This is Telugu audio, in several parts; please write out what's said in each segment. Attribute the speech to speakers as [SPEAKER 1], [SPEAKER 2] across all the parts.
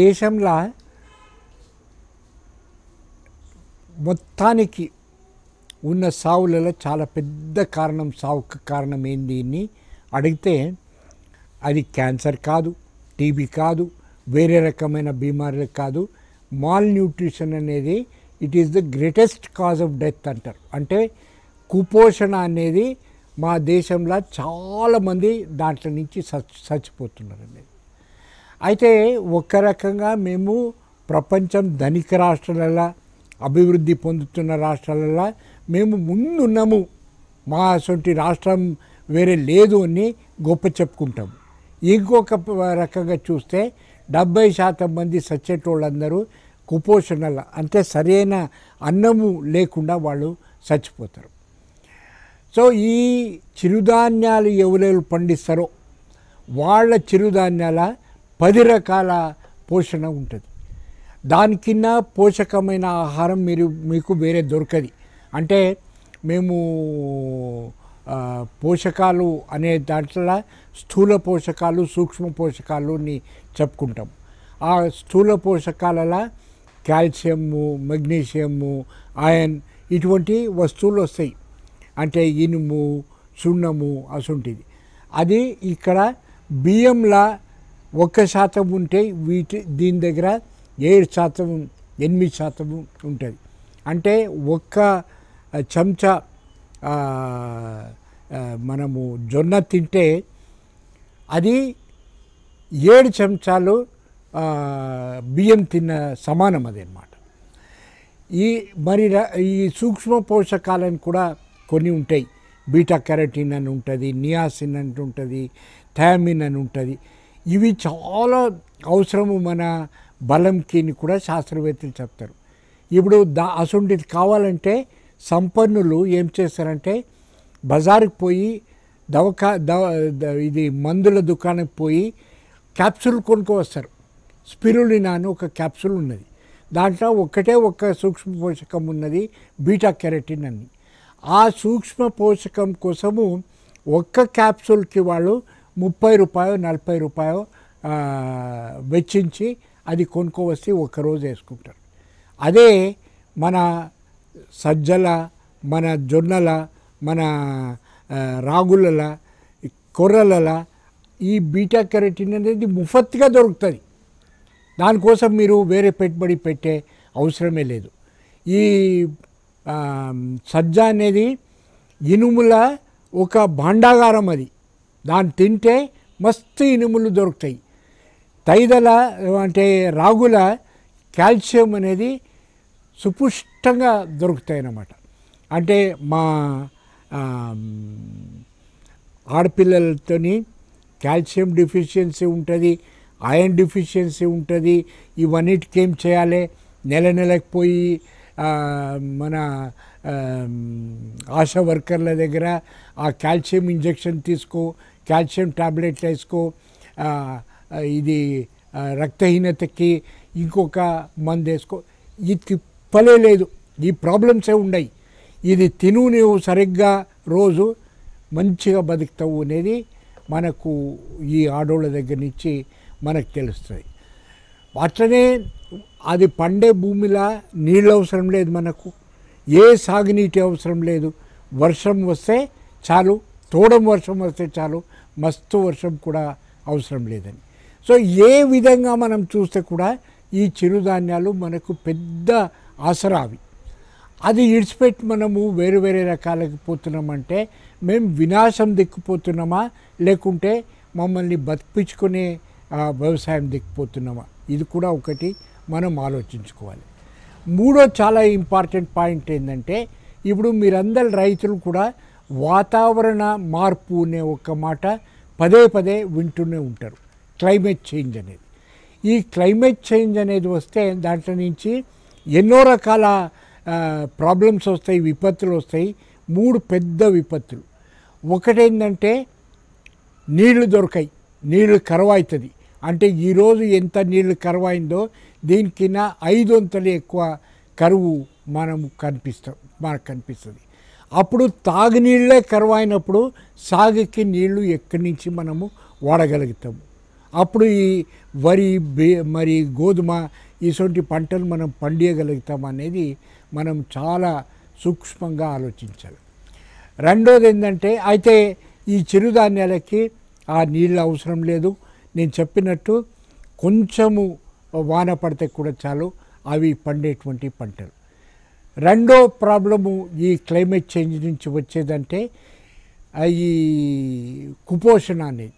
[SPEAKER 1] దేశంలో మొత్తానికి ఉన్న సావులలో చాలా పెద్ద కారణం సావుకు కారణం ఏంది అని అడిగితే అది క్యాన్సర్ కాదు టీబీ కాదు వేరే రకమైన బీమారీలు కాదు. మాల్ న్యూట్రిషన్ అనేది it is the greatest cause of death అంటారు. అంటే కుపోషణ అనేది మా దేశంలో చాలామంది దాంట్లో నుంచి సచ్ చచ్చిపోతున్నారు అనేది. అయితే ఒక రకంగా మేము ప్రపంచం ధనిక రాష్ట్రాలలో అభివృద్ధి పొందుతున్న రాష్ట్రాలలో మేము ముందున్నాము. మా అసొంటి రాష్ట్రం వేరే లేదు అని గొప్ప చెప్పుకుంటాము ఇంకొక రకంగా చూస్తే డెబ్బై శాతం మంది సచ్చేటోళ్ళందరూ కుపోషణల అంటే సరైన అన్నము లేకుండా వాళ్ళు చచ్చిపోతారు. సో ఈ చిరుధాన్యాలు ఎవరెవరు పండిస్తారో వాళ్ళ చిరుధాన్యాల పది రకాల పోషణ ఉంటుంది. దానికిన్న పోషకమైన ఆహారం మీరు మీకు వేరే దొరకది. అంటే మేము పోషకాలు అనే దాంట్లో స్థూల పోషకాలు సూక్ష్మ పోషకాలు అని చెప్పుకుంటాం. ఆ స్థూల పోషకాలలో కాల్షియము మెగ్నీషియము ఐరన్ ఇటువంటి వస్తువులు వస్తాయి. అంటే ఇనుము సున్నము అసుంటిది. అది ఇక్కడ బియ్యంలా ఒక్క శాతం ఉంటే వీటి దీని దగ్గర ఏడు శాతం ఎనిమిది శాతం ఉంటుంది అంటే ఒక్క చెంచా మనము జొన్న తింటే అది ఏడు చెంచాలు బియ్యం తిన్న సమానం అది అనమాట ఈ మరి ఈ సూక్ష్మ పోషకాలను కూడా కొన్ని ఉంటాయి. బీటా కెరటిన్ అని ఉంటుంది నియాసిన్ అని ఉంటుంది థయామిన్ అని ఉంటుంది. ఇవి చాలా అవసరము మన బలంకి అని కూడా శాస్త్రవేత్తలు చెప్తారు. ఇప్పుడు దా అసొంటిది కావాలంటే సంపన్నులు ఏం చేస్తారంటే బజారుకు పోయి దవకా దవ ద- ఇది మందుల దుకాణానికి పోయి క్యాప్సూల్ కొనుక్కో వస్తారు స్పిరులినా అని ఒక క్యాప్సూల్ ఉన్నది. దాంట్లో ఒక్కటే ఒక్క సూక్ష్మ పోషకం ఉన్నది బీటా కెరటిన్ అని. ఆ సూక్ష్మ పోషకం కోసము ఒక్క క్యాప్సూల్కి వాళ్ళు ముప్పై రూపాయో నలభై రూపాయో వెచ్చించి అది కొనుక్కోవచ్చి ఒక్కరోజు వేసుకుంటారు. అదే మన సజ్జల మన జొన్నల మన రాగులల ఈ కొర్రలల ఈ బీటా కెరటిన్ అనేది ముఫత్తుగా దొరుకుతుంది. దానికోసం మీరు వేరే పెట్టుబడి పెట్టే అవసరమే లేదు. ఈ సజ్జ అనేది ఇనుముల ఒక భాండాగారం అది. దాన్ని తింటే మస్తు ఇనుములు దొరుకుతాయి. తైదల అంటే రాగుల కాల్షియం అనేది సుపుష్టంగా దొరుకుతాయి అన్నమాట. అంటే మా ఆడపిల్లలతోని కాల్షియం డిఫిషియన్సీ ఉంటుంది ఐరన్ డిఫిషియన్సీ ఉంటుంది ఇవన్నిటికి ఏం చేయాలి? నెల నెలకు పోయి మన ఆశా వర్కర్ల దగ్గర ఆ కాల్షియం ఇంజెక్షన్ తీసుకో కాల్షియం ట్యాబ్లెట్లు వేసుకో ఇది రక్తహీనతకి ఇంకొక మందు వేసుకో. ఇది పలే లేదు. ఈ ప్రాబ్లమ్సే ఉన్నాయి ఇది తిను నువ్వు సరిగ్గా రోజు మంచిగా బతుకుతావు అనేది మనకు ఈ ఆడోళ్ళ దగ్గర నుంచి మనకు తెలుస్తుంది. అట్లనే అది పండే భూమిలో నీళ్ళు అవసరం లేదు మనకు. ఏ సాగునీటి అవసరం లేదు. వర్షం వస్తే చాలు. తోడం వర్షం వస్తే చాలు. మస్తు వర్షం కూడా అవసరం లేదని. సో ఏ విధంగా మనం చూస్తే కూడా ఈ చిరుధాన్యాలు మనకు పెద్ద ఆసరావి. అది ఇడిచిపెట్టి మనము వేరు వేరే రకాలకి పోతున్నామంటే మేము వినాశం దిక్కుపోతున్నామా? లేకుంటే మమ్మల్ని బతికించుకునే వ్యవసాయం దిక్కుపోతున్నామా? ఇది కూడా ఒకటి. మనం ఆలోచించుకోవాలి. మూడో చాలా ఇంపార్టెంట్ పాయింట్ ఏంటంటే ఇప్పుడు మీరందరు రైతులు కూడా వాతావరణ మార్పు అనే ఒక మాట పదే పదే వింటూనే ఉంటారు. క్లైమేట్ చేంజ్ అనేది. ఈ క్లైమేట్ చేంజ్ అనేది వస్తే దాంట్లో నుంచి ఎన్నో రకాల ప్రాబ్లమ్స్ వస్తాయి విపత్తులు వస్తాయి. మూడు పెద్ద విపత్తులు. ఒకటేంటంటే నీళ్ళు దొరకాయి నీళ్ళు కరువవుతుంది అంటే ఈరోజు ఎంత నీళ్ళు కరువైందో దీనికిన్నా ఐదు ఎక్కువ కరువు మనము కనిపిస్తాం మనకు కనిపిస్తుంది. అప్పుడు తాగునీళ్ళే కరువైనప్పుడు సాగుకి నీళ్ళు ఎక్కడి నుంచి మనము వాడగలుగుతాము అప్పుడు ఈ వరి బే మరి గోధుమ ఇటువంటి పంటలు మనం పండియగలుగుతాం అనేది మనం చాలా సూక్ష్మంగా ఆలోచించాలి. రెండోది ఏంటంటే అయితే ఈ చిరుధాన్యాలకి ఆ నీళ్ళు అవసరం లేదు. నేను చెప్పినట్టు కొంచెము వాన పడితే కూడా చాలు. అవి పండేటువంటి పంటలు. రెండో ప్రాబ్లము ఈ క్లైమేట్ చేంజ్ నుంచి వచ్చేదంటే ఈ కుపోషణ అనేది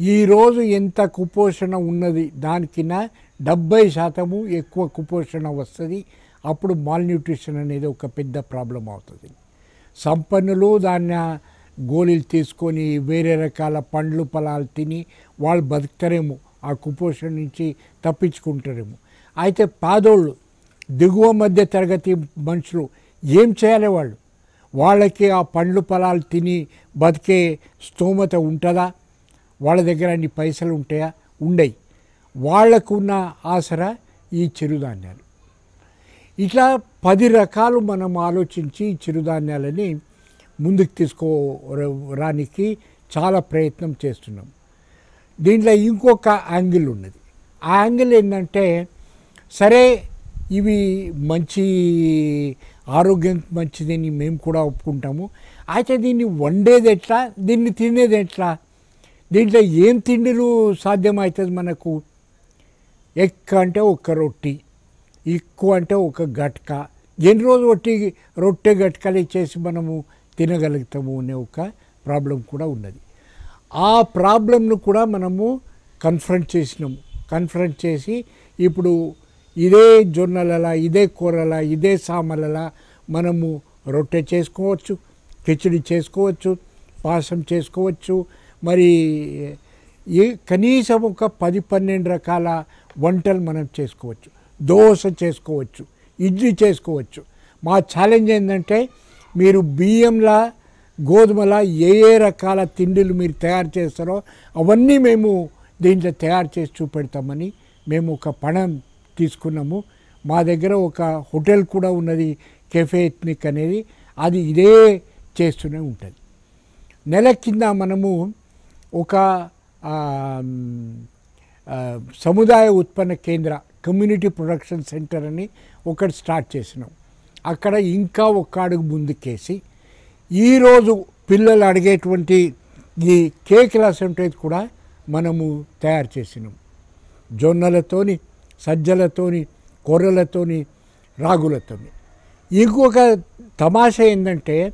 [SPEAKER 1] ఈరోజు ఎంత కుపోషణ ఉన్నది దానికన్నా డెబ్బై శాతము ఎక్కువ కుపోషణ వస్తుంది. అప్పుడు మాల్న్యూట్రిషన్ అనేది ఒక పెద్ద ప్రాబ్లం అవుతుంది. సంపన్నులు దాన్ని గోళీలు తీసుకొని వేరే రకాల పండ్లు ఫలాలు తిని వాళ్ళు బతుకుతారేమో. ఆ కుపోషణ నుంచి తప్పించుకుంటారేమో. అయితే పాదోళ్ళు దిగువ మధ్య తరగతి మనుషులు ఏం చేయాలి వాళ్ళు? వాళ్ళకి ఆ పండ్లు పొలాలు తిని బతికే స్తోమత ఉంటుందా? వాళ్ళ దగ్గర అన్ని పైసలు ఉంటాయా? ఉండయి. వాళ్ళకున్న ఆసరా ఈ చిరుధాన్యాలు. ఇట్లా పది రకాలు మనం ఆలోచించి చిరుధాన్యాలని ముందుకు తీసుకోరానికి చాలా ప్రయత్నం చేస్తున్నాం. దీంట్లో ఇంకొక యాంగిల్ ఉన్నది. ఆ యాంగిల్ ఏంటంటే సరే ఇవి మంచి ఆరోగ్యం మంచిదని మేము కూడా ఒప్పుకుంటాము. అయితే దీన్ని వండేది ఎట్లా? దీన్ని తినేది ఎట్లా? దీంట్లో ఏం తిండిలు సాధ్యమవుతుంది మనకు? ఎక్కువ అంటే ఒక రొట్టి ఎక్కువ అంటే ఒక గట్క. ఎన్ని రోజు రొట్టి రొట్టె గట్కలు చేసి మనము తినగలుగుతాము అనే ఒక ప్రాబ్లం కూడా ఉన్నది. ఆ ప్రాబ్లంను కూడా మనము కన్ఫ్రంట్ చేసినాము. కన్ఫ్రంట్ చేసి ఇప్పుడు ఇదే జొన్నలలా ఇదే కూరల ఇదే సామలలా మనము రొట్టె చేసుకోవచ్చు కిచిడి చేసుకోవచ్చు పాసం చేసుకోవచ్చు. మరి ఏ కనీసం ఒక పది పన్నెండు రకాల వంటలు మనం చేసుకోవచ్చు. దోశ చేసుకోవచ్చు ఇడ్లీ చేసుకోవచ్చు. మా ఛాలెంజ్ ఏంటంటే మీరు బియ్యంలా గోధుమల ఏ ఏ రకాల తిండిలు మీరు తయారు చేస్తారో అవన్నీ మేము దీంట్లో తయారు చేసి చూపెడతామని మేము ఒక పణం తీసుకున్నాము. మా దగ్గర ఒక హోటల్ కూడా ఉన్నది కెఫే ఎత్నిక్ అనేది. అది ఇదే చేస్తూనే ఉంటుంది. నెల కింద మనము ఒక సముదాయ ఉత్పన్న కేంద్ర కమ్యూనిటీ ప్రొడక్షన్ సెంటర్ అని ఒకటి స్టార్ట్ చేసినాం. అక్కడ ఇంకా ఒక్క అడుగు ముందుకేసి ఈరోజు పిల్లలు అడిగేటువంటి ఈ కేకులు అసంటేది కూడా మనము తయారు చేసినాం. జొన్నలతోని సజ్జలతోని కొర్రలతోని రాగులతోని. ఇంకొక తమాషా ఏంటంటే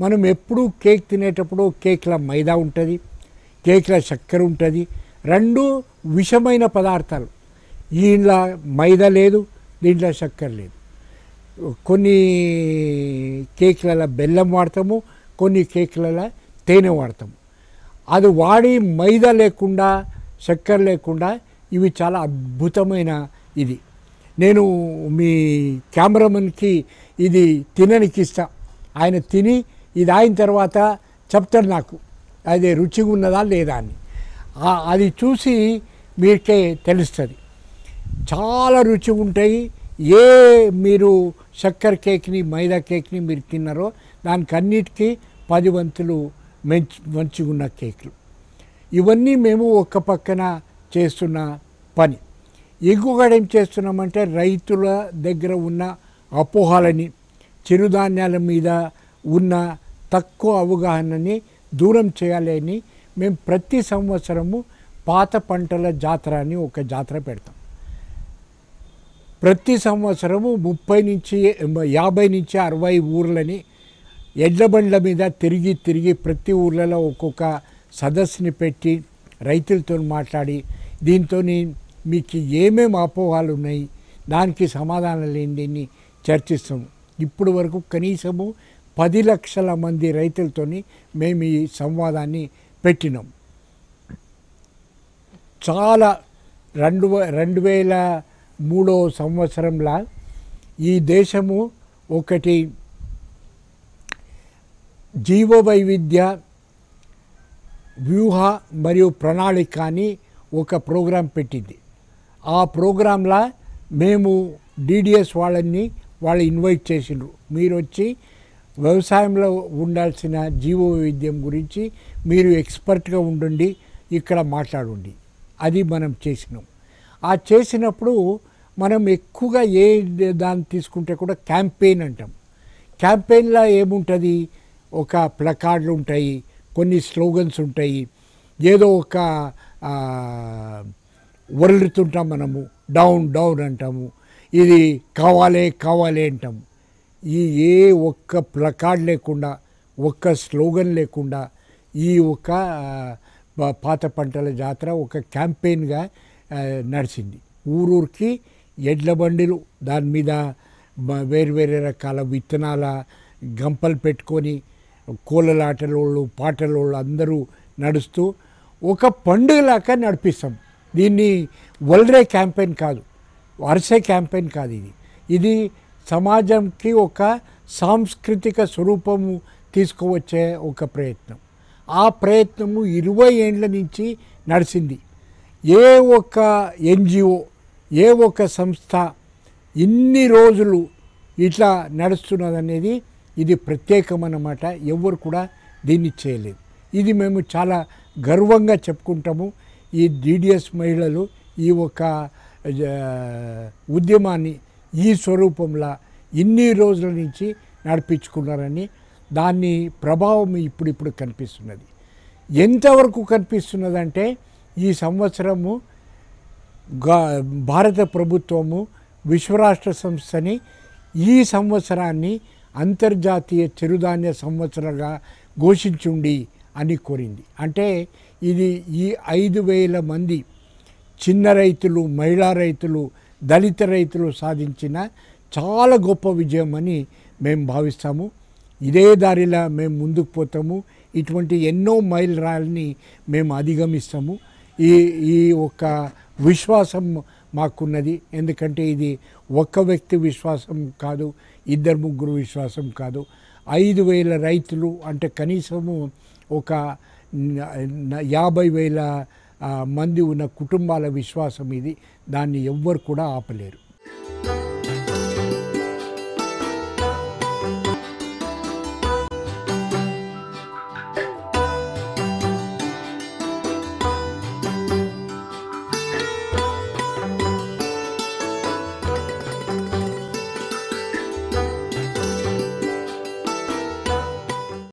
[SPEAKER 1] మనం ఎప్పుడూ కేక్ తినేటప్పుడు కేక్ల మైదా ఉంటుంది కేక్ల చక్కెర ఉంటుంది రెండు విషమైన పదార్థాలు. దీంట్లో మైదా లేదు దీంట్లో చక్కెర లేదు. కొన్ని కేక్లలో బెల్లం వాడతాము కొన్ని కేక్లలో తేనె వాడతాము. అది వాడి మైదా లేకుండా చక్కెర లేకుండా ఇవి చాలా అద్భుతమైన ఇది. నేను మీ కెమెరామెన్కి ఇది తిననికి ఇస్తా. ఆయన తిని ఇది అయిన తర్వాత చెప్తాడు నాకు అది రుచిగా ఉన్నదా లేదా అని. అది చూసి మీకే తెలుస్తుంది. చాలా రుచి ఉంటాయి ఏ మీరు చక్కెర కేక్ని మైదా కేక్ని మీరు తిన్నారో దానికి అన్నిటికీ పది వంతులు మంచి మంచిగున్న కేకులు. ఇవన్నీ మేము ఒక పక్కన చేస్తున్న పని. ఇంకొకటి ఏం చేస్తున్నామంటే రైతుల దగ్గర ఉన్న అపోహాలని చిరుధాన్యాల మీద ఉన్న తక్కువ అవగాహనని దూరం చేయాలి అని మేము ప్రతి సంవత్సరము పాత పంటల జాతర అని ఒక జాతర పెడతాం. ప్రతి సంవత్సరము ముప్పై నుంచి యాభై నుంచి అరవై ఊర్లని ఎడ్ల బండ్ల మీద తిరిగి తిరిగి ప్రతి ఊర్లలో ఒక్కొక్క సదస్సుని పెట్టి రైతులతో మాట్లాడి దీంతో మీకు ఏమేమి అపోహాలు ఉన్నాయి దానికి సమాధానాలు ఏంటి చర్చిస్తాం. ఇప్పుడు వరకు కనీసము పది లక్షల మంది రైతులతోని మేము ఈ సంవాదాన్ని పెట్టినాం. చాలా రెండు రెండు వేల మూడో సంవత్సరంలా ఈ దేశము ఒకటి జీవ వైవిధ్య వ్యూహ మరియు ప్రణాళిక అని ఒక ప్రోగ్రాం పెట్టింది. ఆ ప్రోగ్రాంలా మేము డిడిఎస్ వాళ్ళని వాళ్ళు ఇన్వైట్ చేసిండ్రు. మీరు వచ్చి వ్యవసాయంలో ఉండాల్సిన జీవ వైవిధ్యం గురించి మీరు ఎక్స్పర్ట్గా ఉండండి ఇక్కడ మాట్లాడండి. అది మనం చేసినాం. ఆ చేసినప్పుడు మనం ఎక్కువగా ఏ దాన్ని తీసుకుంటే కూడా క్యాంపెయిన్ అంటాం. క్యాంపెయిన్లో ఏముంటుంది? ఒక ప్లకార్డులు ఉంటాయి కొన్ని స్లోగన్స్ ఉంటాయి. ఏదో ఒక వరలుతుంటాం మనము డౌన్ డౌన్ అంటాము. ఇది కావాలే కావాలే అంటాము ఈ ఏ ఒక్క ప్లకార్డ్ లేకుండా ఒక్క స్లోగన్ లేకుండా ఈ ఒక పాత పంటల జాతర ఒక క్యాంపెయిన్గా నడిచింది. ఊరూరికి ఎడ్ల బండిలు దాని మీద వేరు వేరే రకాల విత్తనాల గంపలు పెట్టుకొని కోలలాటలోళ్ళు పాటలోళ్ళు అందరూ నడుస్తూ ఒక పండుగలాగా నడిపిస్తాం. దీన్ని వల్రే క్యాంపెయిన్ కాదు వరసే క్యాంపెయిన్ కాదు ఇది. ఇది సమాజంకి ఒక సాంస్కృతిక స్వరూపము తీసుకువచ్చే ఒక ప్రయత్నం. ఆ ప్రయత్నము ఇరవై ఏండ్ల నుంచి నడిచింది. ఏ ఒక్క ఎన్జిఓ ఏ ఒక్క సంస్థ ఇన్ని రోజులు ఇట్లా నడుస్తున్నదనేది ఇది ప్రత్యేకమన్నమాట. ఎవరు కూడా దీన్ని చేయలేదు. ఇది మేము చాలా గర్వంగా చెప్పుకుంటాము. ఈ డిడిఎస్ మహిళలు ఈ ఒక ఉద్యమాన్ని ఈ స్వరూపంలో ఇన్ని రోజుల నుంచి నడిపించుకున్నారని దాని ప్రభావం ఇప్పుడిప్పుడు కనిపిస్తున్నది. ఎంతవరకు కనిపిస్తున్నదంటే ఈ సంవత్సరము భారత ప్రభుత్వము విశ్వరాష్ట్ర సంస్థని ఈ సంవత్సరాన్ని అంతర్జాతీయ చిరుధాన్య సంవత్సరంగా ఘోషించుండి అని కోరింది. అంటే ఇది ఈ ఐదు వేల మంది చిన్న రైతులు మహిళా రైతులు దళిత రైతులు సాధించిన చాలా గొప్ప విజయం అని మేము భావిస్తాము. ఇదే దారిలో మేము ముందుకు పోతాము. ఇటువంటి ఎన్నో మైల్ రాళ్ళని మేము అధిగమిస్తాము. ఈ ఈ ఒక విశ్వాసం మాకున్నది. ఎందుకంటే ఇది ఒక్క వ్యక్తి విశ్వాసం కాదు ఇద్దరు ముగ్గురు విశ్వాసం కాదు. ఐదు వేల రైతులు అంటే కనీసము ఒక యాభై వేల మంది ఉన్న కుటుంబాల విశ్వాసం ఇది. దాన్ని ఎవ్వరు కూడా ఆపలేరు.